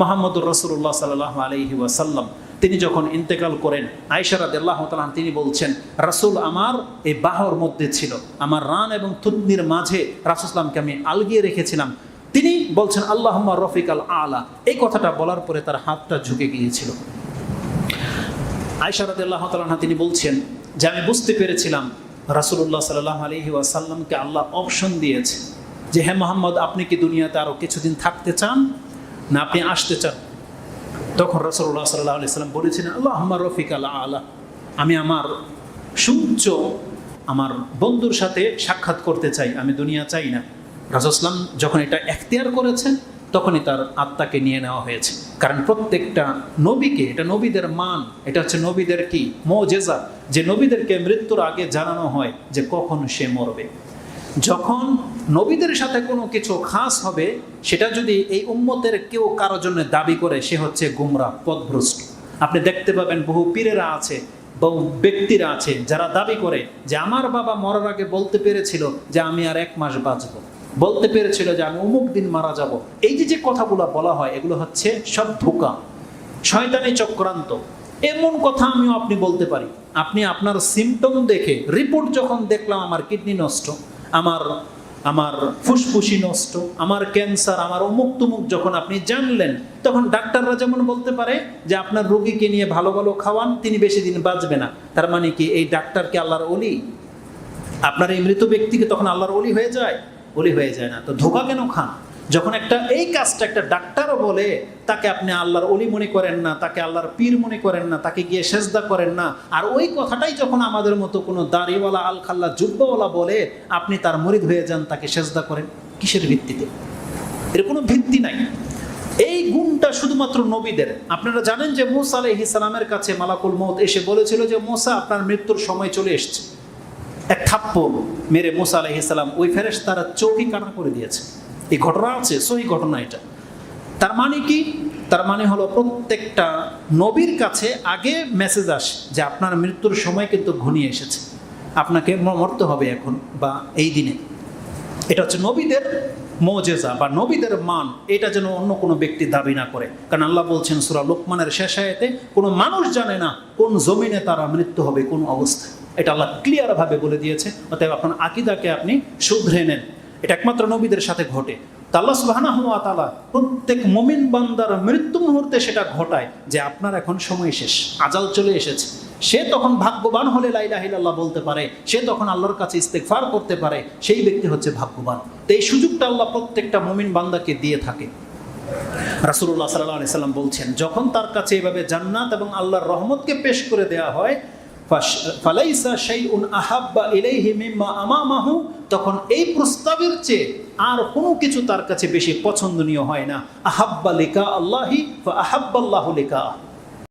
মোহাম্মদুর রসুল্লাহ সাল্লাহ আলহি ওয়াসাল্লাম, তিনি যখন ইন্তেকাল করেন আয়সারাদ আল্লাহ তিনি বলছেন, রাসুল আমার এই বাহর মধ্যে ছিল, আমার রান এবং থুতনির মাঝে রাসুসলামকে আমি আলগিয়ে রেখেছিলাম। তিনি বলছেন আল্লাহ রফিক আল। আলা এই কথাটা বলার পরে তার হাতটা ঝুঁকে গিয়েছিল। আয়সারাদ আল্লাহ তিনি বলছেন যে, আমি বুঝতে পেরেছিলাম রাসুল্লাহ সাল্লাহ আলহি ওয়াসাল্লামকে আল্লাহ অপশন দিয়েছে যে হ্যাঁ মোহাম্মদ, আপনি কি দুনিয়াতে আরও কিছুদিন থাকতে চান? না আপনি আসতে চান। তখন রসল্লাহ সাল্লাহ সাল্লাম বলেছিলেন আল্লাহ আমার রফিক আল্লাহ আল্লাহ আমি আমার সুউচ্চ আমার বন্ধুর সাথে সাক্ষাৎ করতে চাই, আমি দুনিয়া চাই না। রাজুসলাম যখন এটা এখতিয়ার করেছেন, তখনই তার আত্মাকে নিয়ে নেওয়া হয়েছে। কারণ প্রত্যেকটা নবীকে, এটা নবীদের মান, এটা হচ্ছে নবীদের কি? মোজেজা। যে নবীদেরকে মৃত্যুর আগে জানানো হয় যে কখন সে মরবে। যখন নবীদের সাথে কোনো কিছু খাস হবে, সেটা যদি এই উম্মতের কেউ কারোর জন্য দাবি করে, সে হচ্ছে গুমরা, পথভ্রষ্ট। আপনি দেখতে পাবেন বহু পীরেরা আছে, বহু ব্যক্তিরা আছে, যারা দাবি করে যে আমার বাবা মরার আগে বলতে পেরেছিল যে আমি আর এক মাস বাঁচব। বলতে পেরেছিল যে আমি অমুক দিন মারা যাব। এই যে যে কথাগুলো বলা হয়, এগুলো হচ্ছে সব ধোকা। শয়তানি চক্রান্ত। এমন কথা আমিও আপনি বলতে পারি। আপনি আপনার সিমটম দেখে রিপোর্ট যখন দেখলাম আমার কিডনি নষ্ট, আমার আমার ফুসফুসি নষ্ট, আমার ক্যান্সার, আমার অমুক তুমুক যখন আপনি জানলেন, তখন ডাক্তাররা যেমন বলতে পারে যে আপনার রোগীকে নিয়ে ভালো ভালো খাওয়ান, তিনি বেশি দিন বাঁচবে না। তার মানে কি এই ডাক্তারকে আল্লাহর অলি আপনার এই মৃত ব্যক্তিকে তখন আল্লাহর অলি হয়ে যায়? অলি হয়ে যায় না। তো ধোকা কেন খান? যখন একটা এই কাজটা একটা ডাক্তারও বলে, তাকে আপনি আল্লাহর অলি মনে করেন না, তাকে আল্লাহর পীর মনে করেন না, তাকে গিয়ে সেজদা করেন না, আর ওই কথাটাই যখন আমাদের মতো কোনো দাড়িওয়ালা আল খাল্লা যুদ্ধওয়ালা বলে, আপনি তার মরিদ হয়ে যান, তাকে সেজদা করেন, কিসের ভিত্তিতে? এর কোনো ভিত্তি নাই। এই গুণটা শুধুমাত্র নবীদের। আপনারা জানেন যে মোসা আলহ ইসলামের কাছে মালাকুল মত এসে বলেছিল যে, মোসা, আপনার মৃত্যুর সময় চলে এসছে। এক থাপ্পড় মেরে মোসা আলহ ওই ফেরেস তারা চোখই কাটা করে দিয়েছে। এই ঘটনা আছে, সহি ঘটনা এটা। তার মানে কি? তার মানে হলো প্রত্যেকটা নবীর কাছে আগে মেসেজ আসে যে আপনার মৃত্যুর সময় কিন্তু ঘনিয়ে এসেছে। আপনাকে মরতে হবে এখন বা এই দিনে। এটা হচ্ছে নবীদের মজেজা বা নবীদের মান। এটা যেন অন্য কোনো ব্যক্তি দাবি না করে। কারণ আল্লাহ বলছেন, সুরা লোকমানের শেষ আয়াতে, কোনো মানুষ জানে না কোন জমিনে তারা মৃত্যু হবে, কোন অবস্থায়। এটা আল্লাহ ক্লিয়ারভাবে বলে দিয়েছে। অতএব আপনার আকিদাকে আপনি শুধরে নেন। এটা একমাত্র নবীদের সাথে ঘটে। তা আল্লাহ সুবহানাহু ওয়া প্রত্যেক মুমিন বান্দার মৃত্যু মুহূর্তে সেটা ঘটায় যে আপনার এখন সময় শেষ, আজাল চলে এসেছে। সে তখন ভাগ্যবান হলে লাইলাহ ইল্লাল্লাহ বলতে পারে, সে তখন আল্লাহর কাছে ইস্তেগফার করতে পারে, সেই ব্যক্তি হচ্ছে ভাগ্যবান। তো এই সুযোগটা আল্লাহ প্রত্যেকটা মুমিন বান্দাকে দিয়ে থাকে। রাসুল্লাহ আলাইহি সাল্লাম বলছেন, যখন তার কাছে এভাবে জান্নাত এবং আল্লাহর রহমতকে পেশ করে দেওয়া হয় ফালাইসা শাইউন আহাব্বা ইলাইহি মিম্মা আমামাহু, তখন এই প্রস্তাবের চেয়ে আর কোনো কিছু তার কাছে বেশি পছন্দনীয় হয় না। আহাব্বা লিকা আল্লাহি, ফা আহাব্বাল্লাহু লিকা